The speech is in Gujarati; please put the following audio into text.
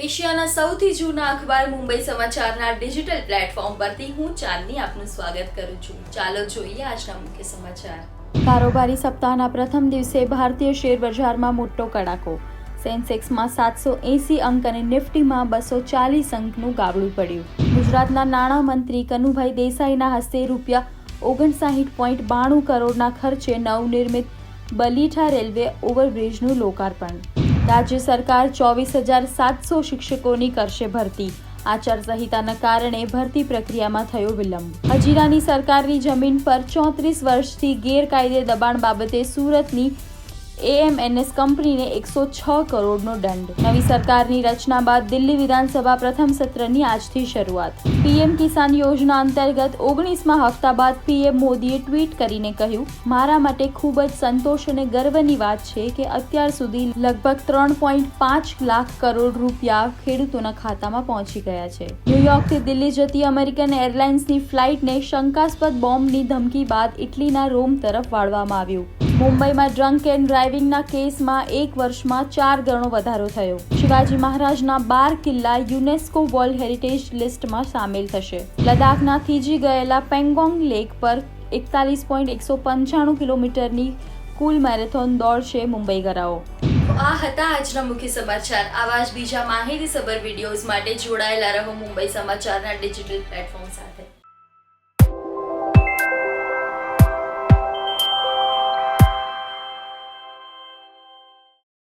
એશિયાના સૌથી જૂના અખબાર મુંબઈ સમાચારના ડિજિટલ પ્લેટફોર્મ પરથી હું ચાંદની આપનું સ્વાગત કરું છું. ચાલો જોઈએ આજના મુખ્ય સમાચાર. કારોબારી સપ્તાહના પ્રથમ દિવસે ભારતીય શેર બજારમાં મોટો કડાકો. સેન્સેક્સમાં સાતસો એંસી અંક અને નિફ્ટીમાં બસો ચાલીસ અંકનું ગાબડું પડ્યું. ગુજરાતના નાણામંત્રી કનુભાઈ દેસાઈના હસ્તે રૂપિયા ઓગણસાઠ પોઈન્ટ બાણું કરોડના ખર્ચે નવનિર્મિત બલીઠા રેલવે ઓવરબ્રિજનું લોકાર્પણ. રાજ્ય સરકાર ચોવીસ હજાર સાતસો શિક્ષકોની કરશે ભરતી. આચારસંહિતાના કારણે ભરતી પ્રક્રિયામાં થયો વિલંબ. હજીરાની સરકારની જમીન પર ચોત્રીસ વર્ષથી ગેરકાયદે દબાણ બાબતે સુરતની એએમએનએસ કંપનીને એકસો છ કરોડનો દંડ. નવી સરકારની રચના બાદ દિલ્હી વિધાનસભા પ્રથમ સત્રની આજથી શરૂઆત. પીએમ કિસાન યોજના અંતર્ગત ઓગણીસમાં હપ્તા બાદ પીએમ મોદીએ ટ્વીટ કરીને કહ્યું, મારા માટે ખૂબ જ સંતોષ અને ગર્વની વાત છે કે અત્યાર સુધી લગભગ ત્રણ પોઈન્ટ પાંચ લાખ કરોડ રૂપિયા ખેડૂતોના ખાતામાં પહોંચી ગયા છે. ન્યુયોર્કથી દિલ્હી જતી અમેરિકન એરલાઇન્સની ફ્લાઇટને શંકાસ્પદ બોમ્બની ધમકી બાદ ઇટલીના રોમ તરફ વાળવામાં આવ્યું. મુંબઈમાં ડ્રંક એન્ડ ડ્રાઇવિંગના કેસમાં એક વર્ષમાં ચાર ગણો વધારો થયો. શિવાજી મહારાજના બાર કિલ્લા યુનેસ્કો વર્લ્ડ હેરિટેજ લિસ્ટમાં સામેલ થશે. લદ્દાખના થીજી ગયેલા પેંગોંગ લેક પર એકતાલીસ પોઈન્ટ એકસો પંચાણું કિલોમીટરની કુલ મેરેથોન દોડ છે મુંબઈ ગરાઓ. આ હતા આજના મુખ્ય સમાચાર. આવા જ બીજા માહિતીસભર વિડીયોઝ માટે જોડાયેલા રહો મુંબઈ સમાચારના ડિજિટલ પ્લેટફોર્મ સાથે.